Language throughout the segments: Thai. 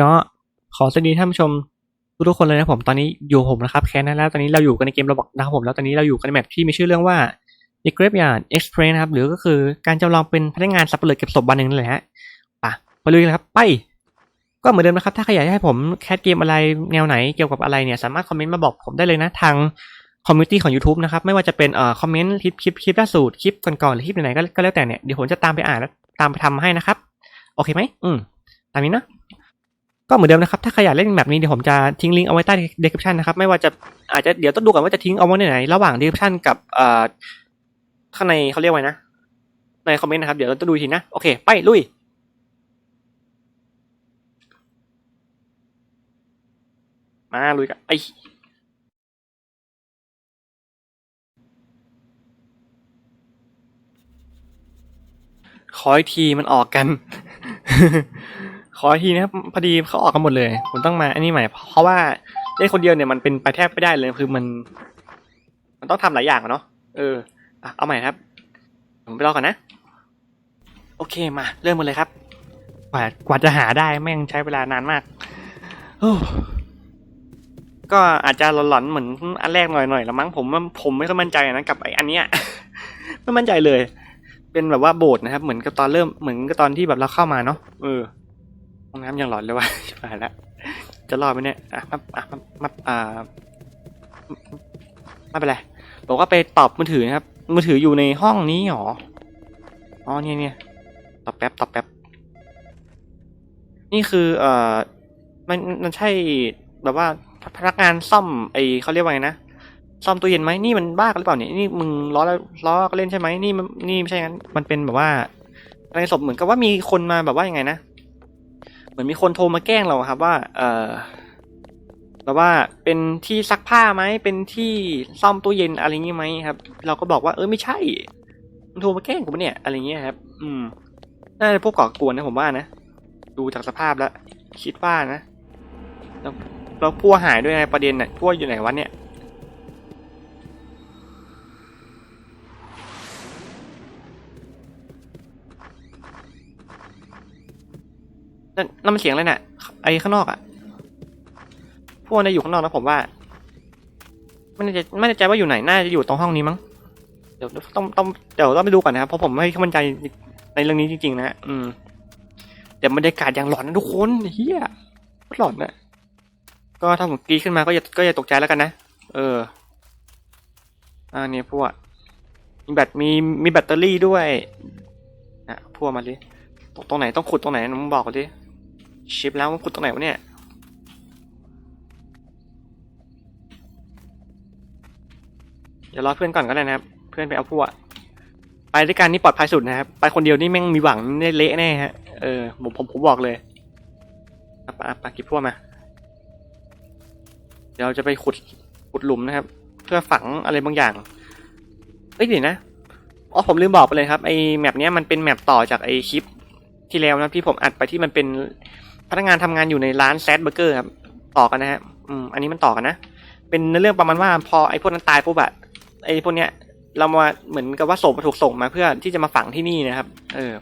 ก็ขอสวัสดีท่านผู้ชมทุกๆคนเลยนะผมตอนนี้อยู่ผมนะครับแคนนั้นแล้วตอนนี้เราอยู่กันในเกมระบอกนะครับผมแล้วตอนนี้เราอยู่กันในแมปที่มีชื่อเรื่องว่า The Graveyard Express นะครับหรือก็คือการจำลองเป็นพนักงานสับเปลือกเก็บศพวันหนึ่งนั่นแหละฮะไปะไปลุยกันครับไป ก็เหมือนเดิมนะครับ ถ้าใครอยากให้ผมแคสเกมอะไรแนวไหนเกี่ยวกับอะไรเนี่ยสามารถคอมเมนต์มาบอกผมได้เลยนะทางคอมมูนิตี้ของ YouTube นะครับไม่ว่าจะเป็นเอ่อคอมเมนต์คลิปคลิปคลิปล่าสุดคลิปก่อนๆหรือคลิปไหนๆก็แล้วแต่เนี่ยเดี๋ยวผมจะตามไปอ่านแล้วตามไปทำให้นะครับ โอเคไหมอืมตามนี้นะ ก็เหมือนเดิมนะครับ ถ้าใครอยากเล่นแบบนี้เดี๋ยวผมจะทิ้งลิงก์เอาไว้ใต้ description นะครับ ไม่ว่าจะอาจจะเดี๋ยวต้องดูก่อนว่าจะทิ้งเอาไว้ไหน ระหว่าง description กับเอ่อข้างในเขาเรียกว่าไงนะ ในคอมเมนต์นะครับ เดี๋ยวเราจะดูทีนะ โอเค ไป ลุยมาลุยกันไอขออีกทีมันออกกัน ขอทีนะครับพอดีเขาออกกันหมดเลย ผมต้องมาอันนี้ใหม่ เพราะว่าเล่นคนเดียวเนี่ยมันเป็นไปแทบไม่ได้เลยคือมัน มันต้องทำหลายอย่างเนาะเออเอาใหม่ครับ ผมไปรอก่อนนะ โอเคมา เริ่มกันเลยครับ กว่ากว่าจะหาได้แม่งใช้เวลานานมากก็อาจจะหลอนๆเหมือนอันแรกหน่อยๆละมั้งผมผมไม่ค่อยมั่นใจนะกับไออันเนี้ยไม่มั่นใจเลย เป็นแบบว่าโบสถ์นะครับ เหมือนกับตอนเริ่มเหมือนกับตอนที่แบบเราเข้ามาเนาะเออ ห้องน้ำยังหลอนเลยว่ะชิบหายแล้วจะรอดไหมเนี่ยอะมาอะมามาอ่าไม่เป็นไรบอกว่าไปตอบมือถือนะครับ มือถืออยู่ในห้องนี้หรออ๋อเนี่ยเนี่ยตอบแป๊บตอบแป๊บนี่คือเอ่อมันมันใช่แบบว่าพนักงานซ่อมไอเขาเรียกว่าไงนะซ่อมตู้เย็นไหมนี่มันบ้ากันหรือเปล่าเนี่ยนี่มึงล้อแล้วล้อก็เล่นใช่ไหมนี่มันนี่ไม่ใช่งั้นมันเป็นแบบว่าอะไรศพเหมือนกับว่ามีคนมาแบบว่ายังไงนะ มือนมีคนโทรมาแกล้งเราครับว่า เออแบบว่าเป็นที่ซักผ้าไหมเป็นที่ซ่อมตู้เย็นอะไรงี้ไหมครับ เราก็บอกว่าเออไม่ใช่มันโทรมาแกล้งกูปะเนี่ยอะไรเงี้ยครับ อืมน่าจะพวกก่อกวนนะผมว่านะดูจากสภาพแล้วคิดว่านะแล้วเราพัวหายด้วยไงประเด็นน่ะพัวอยู่ไหนวะเนี่ย นั่นมันเสียงอะไรน่ะ ไอ้ข้างนอกอะพวกนี้อยู่ข้างนอกนะผมว่า ไม่แน่ใจไม่แน่ใจว่าอยู่ไหนน่าจะอยู่ตรงห้องนี้มั้งเดี๋ยวต้องต้องเดี๋ยวต้องไปดูก่อนนะครับเพราะผมไม่มั่นใจในเรื่องนี้จริงๆนะอืมแต่บรรยากาศอย่างหลอนนะทุกคนเฮียหลอนนะก็ถ้าผมกรีดขึ้นมาก็อย่าก็อย่าตกใจแล้วกันนะเอออ่าเนี่ยพวกมีแบตมีมีแบตเตอรี่ด้วยอะพวกมาดิตรงตรงไหนต้องขุดตรงไหนมึงบอกกูดิ ชิปแล้วมันขุดตรงไหนวะเนี่ยเดี๋ยวรอเพื่อนก่อนก็ได้นะครับ เพื่อนไปเอาพวกไปด้วยกันนี่ปลอดภัยสุดนะครับ ไปคนเดียวนี่แม่งมีหวังได้เละแน่ฮะ เออผมผมผมบอกเลยอะปะปะกิบพวกมา เดี๋ยวเราจะไปขุดขุดหลุมนะครับ เพื่อฝังอะไรบางอย่าง เอ้ยเดี๋ยวนะ อ๋อผมลืมบอกไปเลยครับไอแมปเนี้ยมันเป็นแมปต่อจากไอคลิปที่แล้วนะที่ผมอัดไปที่มันเป็น พนักงานทำงานอยู่ในร้านแซดเบอร์เกอร์ครับต่อกันนะฮะอืมอันนี้มันต่อกันนะ เป็นเรื่องประมาณว่าพอไอ้พวกนั้นตายปุ๊บอะไอ้พวกเนี้ย เรามาเหมือนกับว่าศพมาถูกส่งมาเพื่อที่จะมาฝังที่นี่นะครับ เออ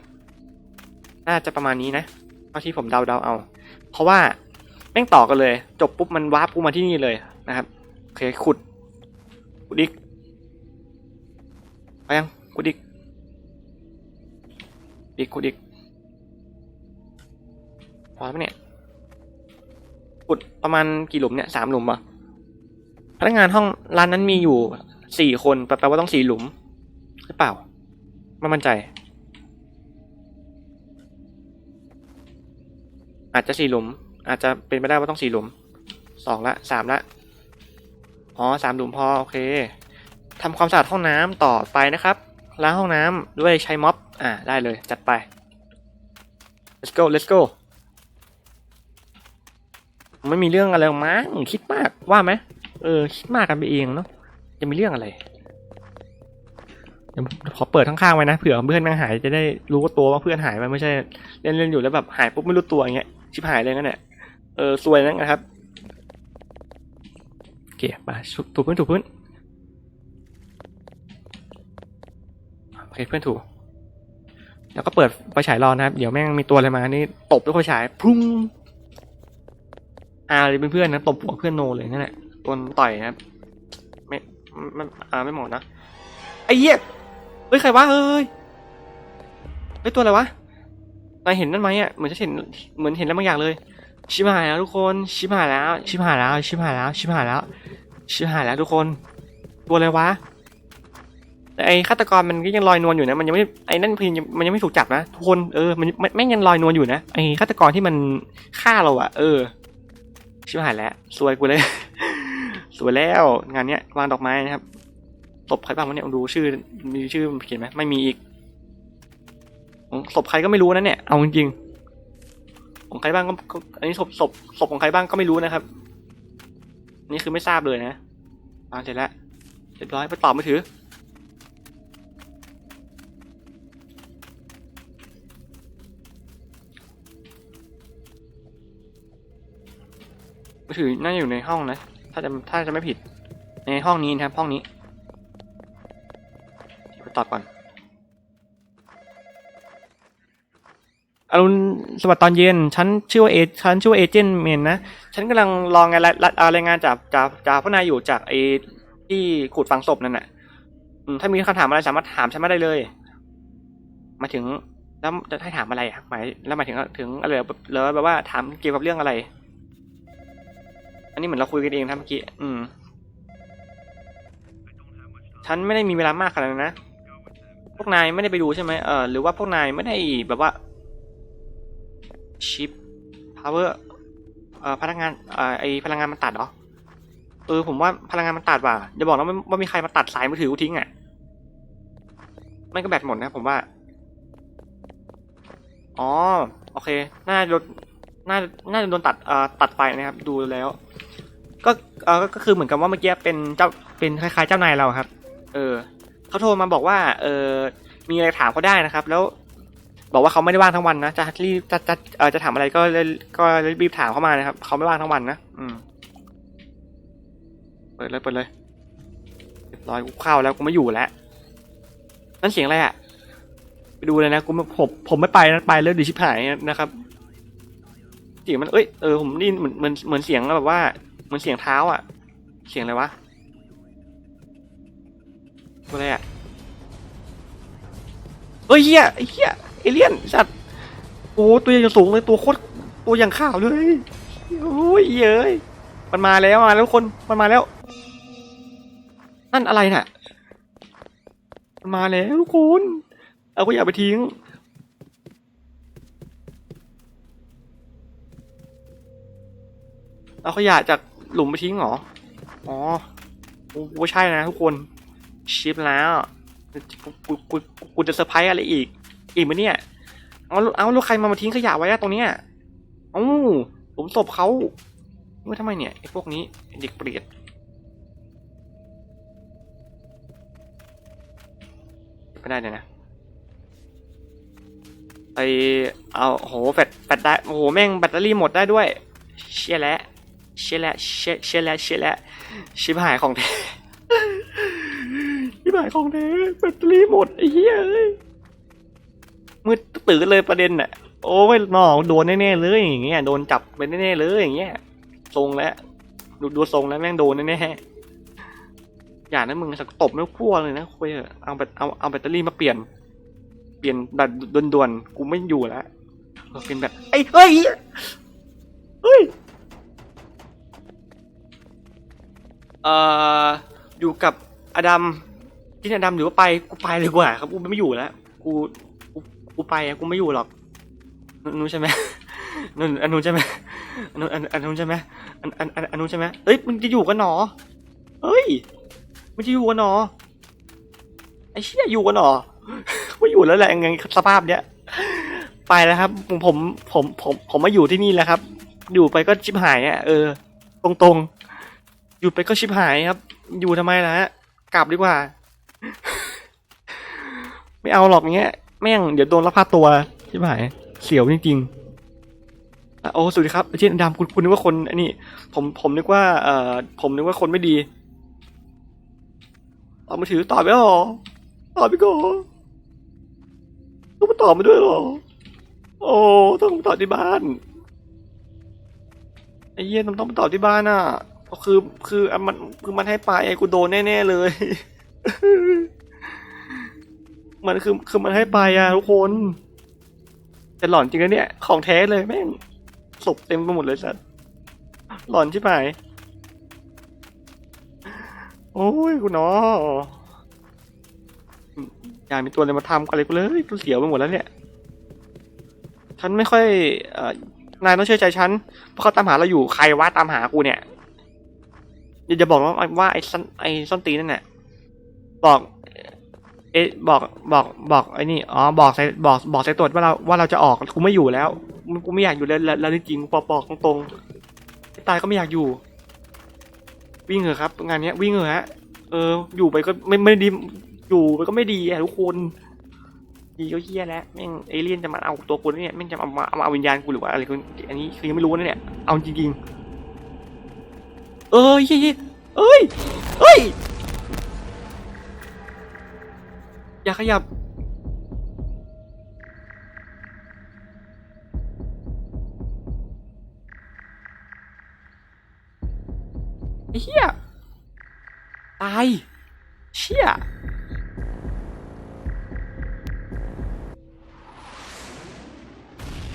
น่าจะประมาณนี้นะเท่าที่ผมเดาเดาๆเอา เพราะว่าแม่งต่อกันเลย จบปุ๊บมันวาร์ปกูมาที่นี่เลยนะครับโอเคขุดขุดอีกไปยังขุดอีกอีกขุดอีก พอไหมเนี่ยขุดประมาณกี่หลุมเนี่ยสามหลุมปะพนักงานห้องร้านนั้นมีอยู่สี่คนแปลว่าต้องสี่หลุมหรือเปล่า ไม่มั่นใจ อาจจะสี่หลุม อาจจะเป็นไปได้ว่าต้องสี่หลุมสองละสามละอ๋อสามหลุมพอโอเคทำความสะอาดห้องน้ำต่อไปนะครับล้างห้องน้ำด้วยใช้ม็อบอ่าได้เลยจัดไป let's go let's go ไม่มีเรื่องอะไรหรอมั้งคิดมากว่าไหมเออคิดมากกันไปเองเนาะจะมีเรื่องอะไรเดี๋ยวขอเปิดข้างๆไว้นะเผื่อเพื่อนม่งหายจะได้รู้ว่าตัวว่าเพื่อนหายไปไม่ใช่เล่นเล่นๆอยู่แล้วแบบหายปุ๊บไม่รู้ตัวอย่างเงี้ยชิบหายเลยงั้นแหละเออซวยนั่นนะครับโอเคมาถูพื้นถูพื้นโอเคเพื่อนถูแล้วก็เปิดไฟฉายรอนะครับ เดี๋ยวแม่งมีตัวอะไรมานี่ตบด้วยไฟฉายพุ่ง อาเลยเป็นเพื่อนนะตบหัวเพื่อนโนเลยนั่นแหละโดนต่อยนะครับไม่ไม่อาไม่หมดนะไอ้เหี้ยเฮ้ยใครวะเฮ้ยเฮ้ยตัวอะไรวะนายเห็นนั่นไหมอะเหมือนจะเห็นเหมือนเห็นแล้วบางอย่างเลย ชิบหายแล้วทุกคนชิบหายแล้ว ชิบหายแล้ว ชิบหายแล้ว ชิบหายแล้วชิบหายแล้วทุกคน ตัวอะไรวะแต่ไอ้ฆาตกรมันก็ยังลอยนวลอยู่นะ มันยังไม่ไอ้นั่นพียงมันยังไม่ถูกจับนะทุกคนเออมันมันแม่งยังลอยนวลอยู่นะไอ้ฆาตกรที่มันฆ่าเราอะเออ ชิบหายแล้วสวยกูเลย สวยแล้วงานเนี้ยวางดอกไม้นะครับศพใครบ้างวะเนี่ยดูชื่อมีชื่อเขียนไหมไม่มีอีกของศพใครก็ไม่รู้นะเนี่ยเอาจริงๆของใครบ้างก็ก็อันนี้ศพศพศพของใครบ้างก็ไม่รู้นะครับ นี่คือไม่ทราบเลยนะวางเสร็จแล้วเรียบร้อยไปตอบมือถือ ถือน่าจะอยู่ในห้องนะ ถ้าจะถ้าจะไม่ผิด ในห้องนี้นะครับ ห้องนี้ไปตอบก่อนอรุณสวัสดิ์ตอนเย็น ฉันชื่อว่าเอฉันชื่อว่าเอเจนต์เมนนะ ฉันกำลังรองานรายรายรงานจากจากจากพนายอยู่จากไอ้ที่ขุดฝังศพนั่นน่ะถ้ามีคำถามอะไรสามารถถามฉันมาได้เลย มาถึงแล้วจะให้ถามอะไรอะหมายแล้วหมายถึงถึงอะไรแบบแล้วแบบว่าถามเกี่ยวกับเรื่องอะไร อันนี้เหมือนเราคุยกันเองนะเมื่อกี้ อืม ฉันไม่ได้มีเวลามากขนาดนั้นนะ พวกนายไม่ได้ไปดูใช่ไหมเออหรือว่าพวกนายไม่ได้แบบว่า ชิปพาวเวอร์เอ่อพลังงานเอ่อไอพลังงานมันตัดเหรอ เออผมว่าพลังงานมันตัดว่ะอย่าบอกนะว่าว่ามีใครมาตัดสายมือถือกูทิ้งอะ ไม่ก็แบตหมดนะผมว่า อ๋อ โอเค น่าจะโดนน่าน่าจะโดนตัดเอ่อตัดไฟนะครับ ดูแล้ว ก็เออก็คือเหมือนกับว่าเมื่อกี้เป็นเจ้าเป็นคล้ายๆเจ้านายเราครับ เออเขาโทรมาบอกว่า เออมีอะไรถามเขาได้นะครับ แล้ว บอกว่าเขาไม่ได้ว่างทั้งวันนะจะรีบจะจะเออจะถามอะไรก็เลยก็รีบถามเข้ามานะครับเขาไม่ว่างทั้งวันนะอืมเปิดเลยเปิดเลยเรียบร้อยกูเข้าแล้วกูไม่อยู่แล้วนั่นเสียงอะไรอะไปดูเลยนะกูผมผมไม่ไปนะไปแล้วดิชิบหายนะครับเสียงมันเอ้ยเออผมได้ยินเหมือนเหมือนเหมือนเสียงแบบว่า เหมือนเสียงเท้าอะ เสียงอะไรวะตัวอะไรอะเฮ้ยเฮียไอ้เฮียเอเลี่ยนสัตว์โอ้ตัวยังสูงเลยตัวโคตรตัวอย่างขาวเลยโอ้ยเย้ยมันมาแล้วมาแล้วคนมันมาแล้ว นั่นอะไรน่ะ มันมาแล้วทุกคนเอาก็อย่าไปทิ้งเอาขยะจาก หลุมไปทิ้งเหรอ อ๋อกูกูไม่ใช่นะทุกคน ชิปแล้ว กู กู กูจะเซอร์ไพรส์อะไรอีก อีกไหมเนี่ย เอาเอาลูกใครมามาทิ้งขยะไว้ตรงเนี้ยเอ้าผมศพเขาเมื่อทำไมเนี่ยไอ้พวกนี้เด็กเปรียดไม่ได้เลยนะไปเอาโหแบตแบตได้โอ้โหแม่งแบตเตอรี่หมดได้ด้วย เชี่ยแล้ว เชี่ยแล้วเชี่ยเชี่ยแล้วเชี่ยแล้วชิบหายของแท้ชิบหายของแท้แบตเตอรี่หมดไอ้เหี้ยเอ้ยมืดตื่นเลยประเด็นน่ะ โอ้ยน้องโดนแน่ๆเลยอย่างเงี้ยโดนจับไปแน่ๆเลยอย่างเงี้ยทรงแล้วดูดูทรงแล้วแม่งโดนแน่ๆอย่านะมึงสักตบไม่กลัวเลยนะคุยเอเอาแบตเอาเอาแบตเตอรี่มาเปลี่ยน เปลี่ยนแบบด่วนๆกูไม่อยู่แล้วเออเป็นแบบไอ้เฮ้ยเฮ้ย เอ่ออยู่กับอดัมที่อดัมหรือว่าไปกูไปเลยกว่าครับกูไม่อยู่แล้วกูกูกูไปอะกูไม่อยู่หรอกนู้นใช่ไหมนนอันนู้นใช่ไหมอันนู้นอันอันนู้นใช่ไหมอันอันอันอันนู้นใช่ไหมเอ้ยมึงจะอยู่กันหนอเฮ้ยมึงจะอยู่กันหนอไอ้เชี่ยอยู่กันหนอไม่อยู่แล้วแหละยังไงสภาพเนี้ยไปแล้วครับผมผมผมผมผมมาอยู่ที่นี่แล้วครับ อยู่ไปก็ชิบหายอะเออ ตรงตรงๆ อยู่ไปก็ชิบหายครับ อยู่ทำไมล่ะฮะ กลับดีกว่า ไม่เอาหรอกเงี้ย แม่งเดี๋ยวโดนลักพาตัวชิบหาย เสียวจริงๆโอ้สวัสดีครับเจนดำคุณคุณนึกว่าคนอันนี้ ผมผมนึกว่า เอ่อ ผมนึกว่าคนไม่ดีตอบมือถือตอบไปหรอตอบไปก่อนต้องมาตอบมาด้วยเหรอ โอ้ต้องมาตอบที่บ้านไอ้เยมันต้องไปตอบที่บ้านอะ คือคือมันคือมันให้ไปไอ้กูโดนแน่ๆเลย มันคือคือมันให้ไปอะทุกคน แต่หลอนจริงนะเนี่ย ของแท้เลยแม่งศพเต็มไปหมดเลยสัสหลอนชิบหายโอ้ยกูเนาะอยากมีตัวอะไรมาทำอะไรกูเลยกูเสียวไปหมดแล้วเนี่ย ฉันไม่ค่อยอนายต้องเชื่อใจฉันเพราะเขาตามหาเราอยู่ใครว่าตามหากูเนี่ย อย่าจะบอกว่าว่าไอ้ส้นไอ้ส้นตีนนั่นแหละบอกเอ๊ะบอกบอกบอกไอ้นี่อ๋อบอกใส่บอกบอกใส่ตรวจว่าเราว่าเราจะออกกูไม่อยู่แล้วกูไม่อยากอยู่แล้วแล้วจริงๆปอกบอกตรงๆตายก็ไม่อยากอยู่ วิ่งเหรอะครับ งานเนี้ยวิ่งเหรอะฮะเออ อยู่ไปก็ไม่ไม่ดีอยู่ไปก็ไม่ดีอะทุกคนดีก็เฮี้ยแล้วแม่งเอเลี่ยนจะมาเอาตัวกูเนี่ยแม่งจะเอามาเอามาเอาวิญญาณกูหรือว่าอะไรกูอันนี้คือยังไม่รู้นะเนี่ยเอาจริงๆ เออเฮ้ยเอ้ยเอ้ย อย่าขยับ ไอ้เหี้ย ตาย เชี่ย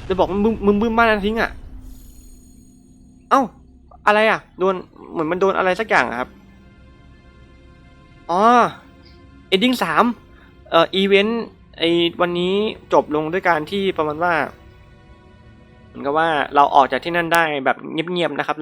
จะบอกมึงมึงมึงบ้านนั้นทิ้งอะ เอ้า อะไรอะ โดน เหมือนมันโดนอะไรสักอย่างครับ อ๋อเอนดิ้งสามเอ่ออีเวนต์ไอวันนี้จบลงด้วยการที่ประมาณว่า เหมือนกับว่าเราออกจากที่นั่นได้แบบเงียบๆนะครับ